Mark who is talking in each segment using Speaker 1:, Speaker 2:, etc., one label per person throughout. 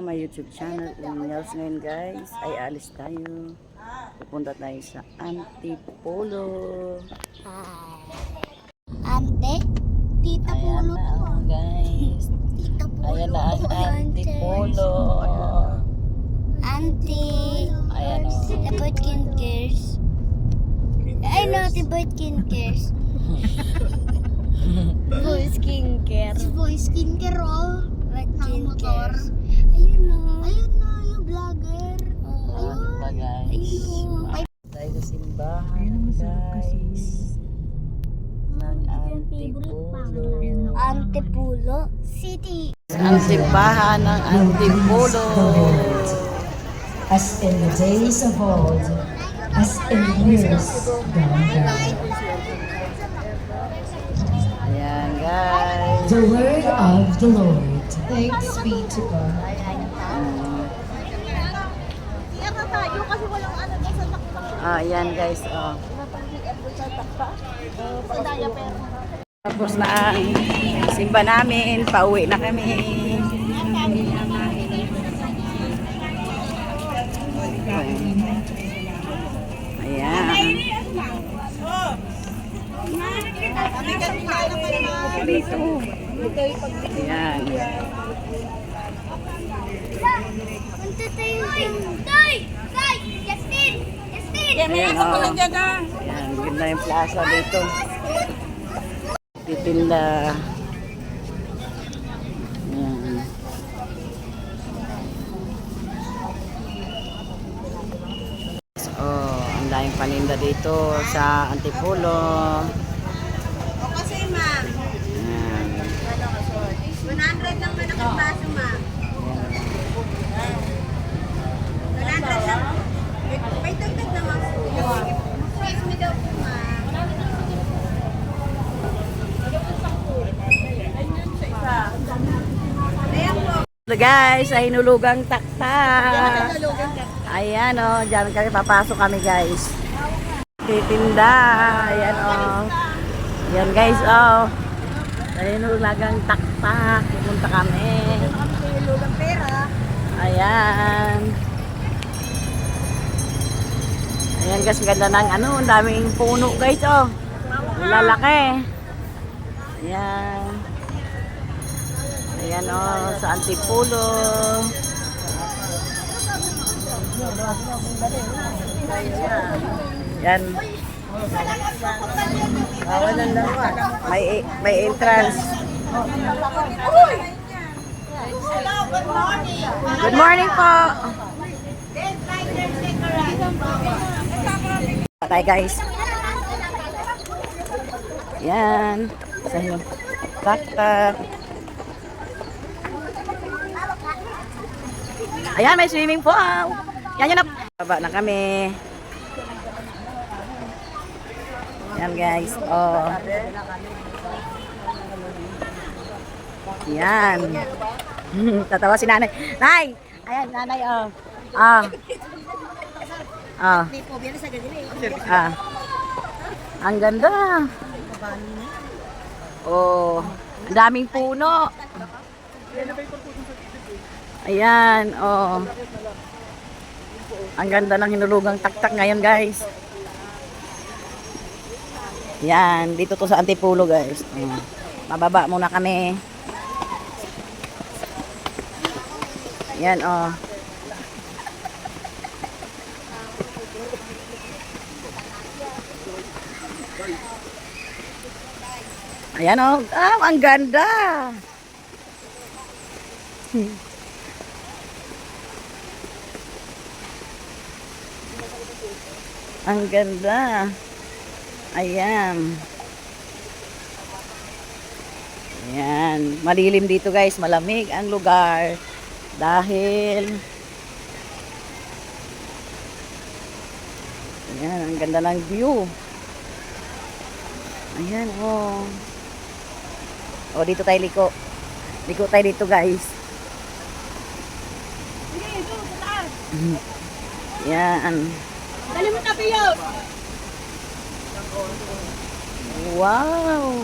Speaker 1: My YouTube channel, Nels ngayon guys, ay alis tayo. Pupunta tayo sa Antipolo.
Speaker 2: Ante, tita
Speaker 1: Ayan
Speaker 2: Pulo
Speaker 1: na
Speaker 2: to.
Speaker 1: oh, guys.
Speaker 2: Tita Pulo.
Speaker 1: Ayan na ang Antipolo.
Speaker 2: Auntie.
Speaker 1: Ayan oh.
Speaker 2: The Birkin Cares. I know the Birkin Cares. Boy Skincare. Boy Skincare oh. Birkin Cares. Ayun na. Ayun na, yung vlogger.
Speaker 1: Ano pa guys?
Speaker 2: Ayun. Ay,
Speaker 1: Tayo sa simbahan guys. Ng Antipolo.
Speaker 2: Antepulo City.
Speaker 1: Ang simbahan ng Antipolo.
Speaker 3: as in the days of old, as in years gone by.
Speaker 1: Ayan guys.
Speaker 3: The word of the Lord. Thanks be to God.
Speaker 1: Ah, ayan guys. Oh. Tapos na ang simba namin. Pauwi na kami. Ayan. Dito. Ayan. Ayan, oh. Ayan, ganda yung plaza dito. Titinda. Ayan. Oh, ang daming paninda dito sa Antipolo.
Speaker 4: O kasi ma'am. 100 lang man ang baso ma'am. 100 lang. May, may naman po. Excuse me daw po ma'am.
Speaker 1: So guys, ay nulugang taktak. Ayan o, oh, dyan kami papasok kami guys. Titinda. Ayan o. Oh. Ayan guys o. Oh. Ay nulugang taktak. Pumunta kami.
Speaker 4: Lugang pera.
Speaker 1: Ayan. Ayan guys, ganda ng ano, ang daming puno guys oh. Lalaki. Ayan. Ayan oh, sa Antipolo. Yan. May may entrance. Good morning po. Patay guys. Yan. Sa yung tak Ayan, may swimming pool. Yan yun na. Baba na kami. Yan guys. Oh. Yan. Tatawa si nanay. Nay! Ayan, nanay, oh. Ah. Ah. Ah. Ang ganda. Oh. Ang daming puno. Ayan, oh. Ang ganda ng hinulugang taktak ngayon, guys. Yan, dito to sa Antipolo, guys. Oh. Mababa muna kami. Yan, oh. Ayan, oh. Ah, ang ganda. Hmm. Ang ganda. Ayan. Ayan. Malilim dito guys. Malamig ang lugar. Dahil Ayan. Ang ganda ng view. Ayan. Oh. Oh, dito tayo liko. Liko tayo dito guys. Yan.
Speaker 4: Dali mo yun.
Speaker 1: Wow!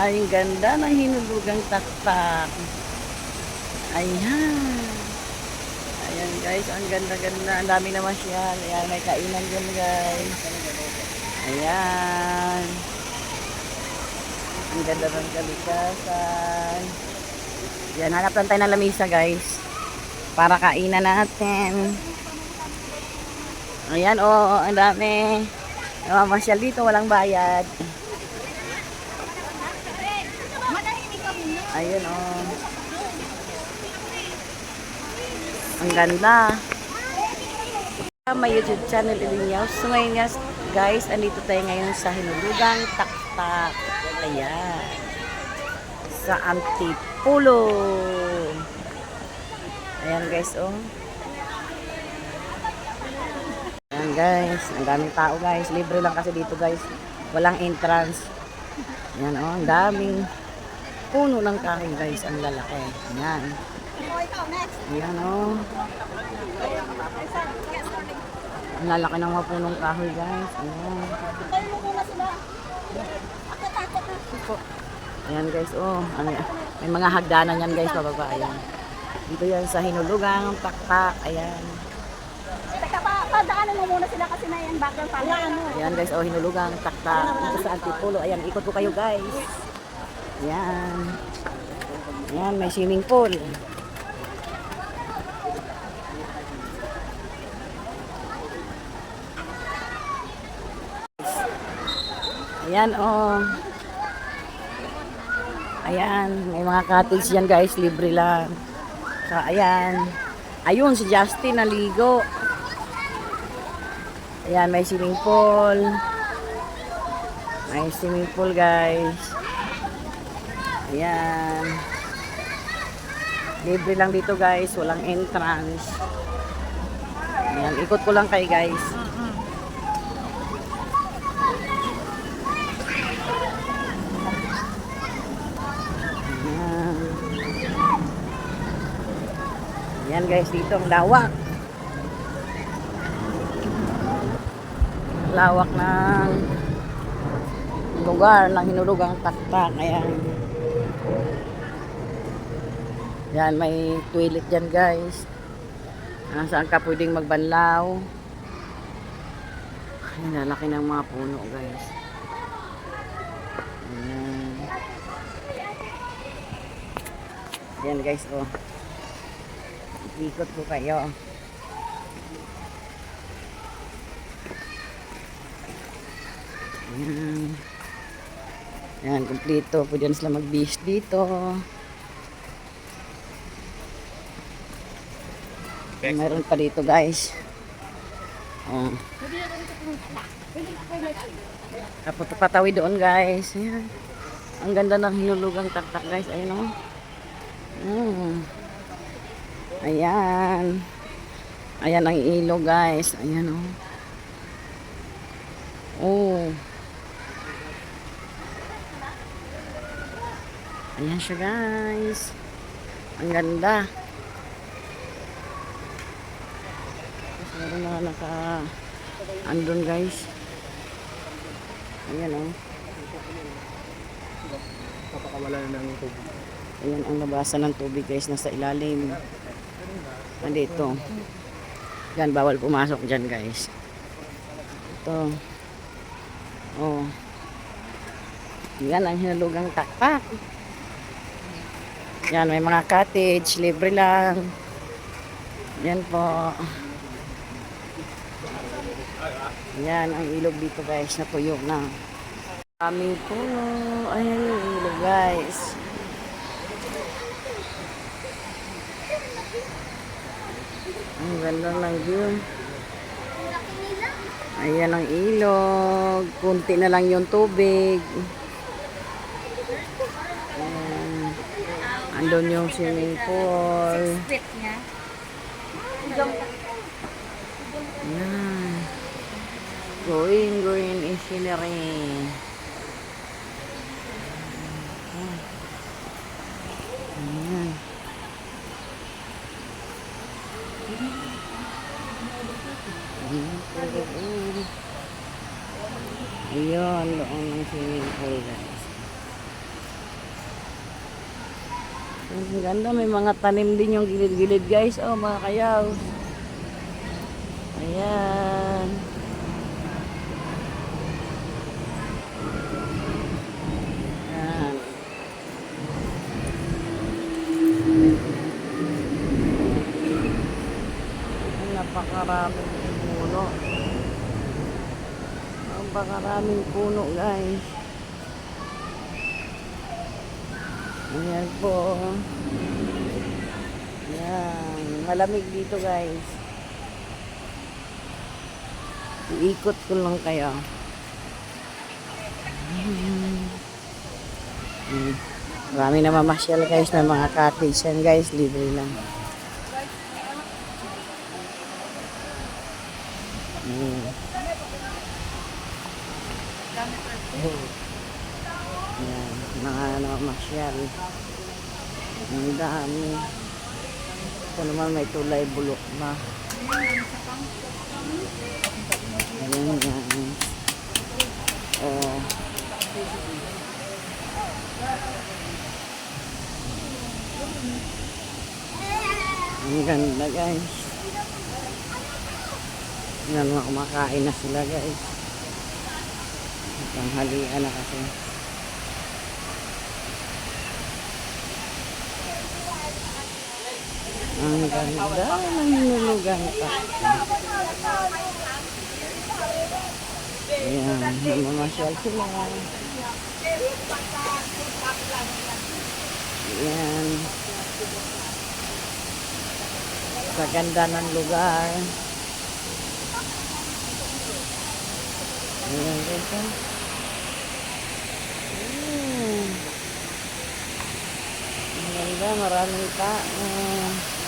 Speaker 1: Ay, ganda ng hinulugang taktak. Ayan. Guys, ang ganda-ganda. Ang dami naman siya. Ayan, may kainan dyan guys. Ayan. Ang ganda ng kalikasan. Yan, hanap lang tayo ng lamisa guys. Para kainan natin. Ayan, oo, ang dami. Namamasyal dito, walang bayad. Ayun, oh. Ang ganda. May YouTube channel Ilinyaw. So ngayon guys, guys, andito tayo ngayon sa Hinulugang Taktak. Ayan. Sa Antipulo. Ayan guys, oh. Ayan guys, ang daming tao guys. Libre lang kasi dito guys. Walang entrance. Ayan oh, ang daming puno ng kahoy guys. Ang lalaki. Ayan. Ayan oh. Ang lalaki ng mga punong kahoy guys. Ayan. Ayan guys, oh. May mga hagdanan yan guys, pababa. Ayan. Dito yan sa Hinulugang, Taktak. Ayan.
Speaker 2: Padaanan mo muna sila kasi na yan background pala. Ano?
Speaker 1: Ayan guys, oh, Hinulugang, Taktak. Dito sa Antipulo. Ayan, ikot ko kayo guys. Ayan. Ayan, may swimming pool. Ayan, oh. Ayan, may mga cottage yan guys, libre lang. So, ayan. Ayun, si Justin naligo. Ayan, may swimming pool. May swimming pool guys. Ayan. Libre lang dito guys, walang entrance. Ayan, ikot ko lang kay guys. Ayan. Ayan guys, dito ang lawak. Lawak ng lugar ng hinulugang taktak. Ayan. Yan, may toilet dyan guys. Ah, saan ka pwedeng magbanlaw. Ay, lalaki ng mga puno guys. Yan guys, oh. Ikot ko kayo. Ayan. Yan, kumpleto. Pwede na sila mag-beach dito. Mayroon pa dito guys. Oh. Tapos patawid doon guys. Ayan. Ang ganda ng hinulugang taktak guys. Ayun oh. Mm. Ayan. Ayan ang ilog guys. Ayan oh. Oh. Ayan siya guys. Ang ganda. Tapos meron na naka andun guys. Ayan oh.
Speaker 5: Papakawala na ng tubig.
Speaker 1: Ayan ang labasan ng tubig guys. Nasa ilalim. Nandito. Yan, bawal pumasok dyan guys. Ito. Oh. Yan ang hinulugang takpak. Yan, may mga cottage. Libre lang. Yan po. Yan ang ilog dito guys. Natuyo na. Aming puno. Ayan yung ilog guys. Ang ganda ng view. Ayan ang ilog. Kunti na lang yung tubig. Ayan. Andun yung swimming pool.
Speaker 2: Split niya.
Speaker 1: Ayan. Green, green is scenery. Ayan. Ayun, doon ang swimming pool. Ang ganda, may mga tanim din yung gilid-gilid guys. Oh, mga kayaw. Ayan. Ayan. Napakaraming puno. Napakaraming puno guys. Ayan po. Ayan. Malamig dito guys. Iikot ko lang kayo. Mm. Marami na mamasyal guys na mga cottage yan guys. Libre lang. Mm. Yan, mga ano, masyal. Ang dami. Ito naman may tulay bulok na. Ayan, yan. Oh. Ang ganda guys. Yan mga kumakain na sila guys. Tanghalian na kasi. Ang ganda ng nulugan ka. Ayan, namamasyal sila. Ayan. Sa ganda ng lugar. Ayan, ah. Ayan. Ang ganda, maraming tao.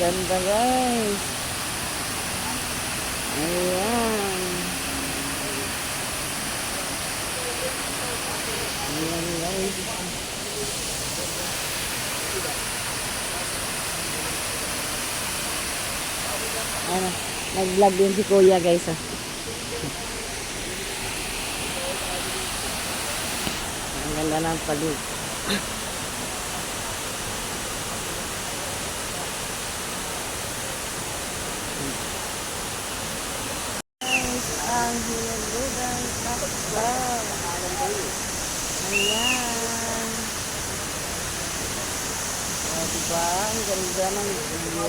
Speaker 1: Ganda guys. Ayan. Ayan guys. Ano, nag-vlog din si Kuya guys ah. Ang ganda ng palig. Guys, ang hinulugan takba. Ayan. O, diba? Ang ganda ng view.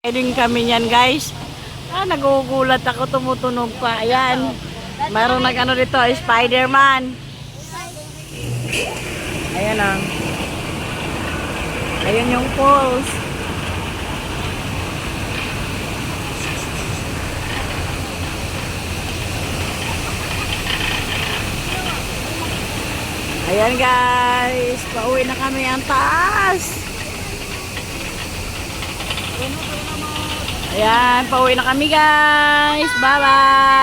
Speaker 1: Pwedeng kami niyan guys. Ah, nagugulat ako, tumutunog pa. Ayan. Mayroong nag-ano dito, Spider-Man. Ayan ah. Ayan yung falls. Ayan guys, pauwi na kami ang taas. Ayan, pauwi na kami guys. Bye-bye.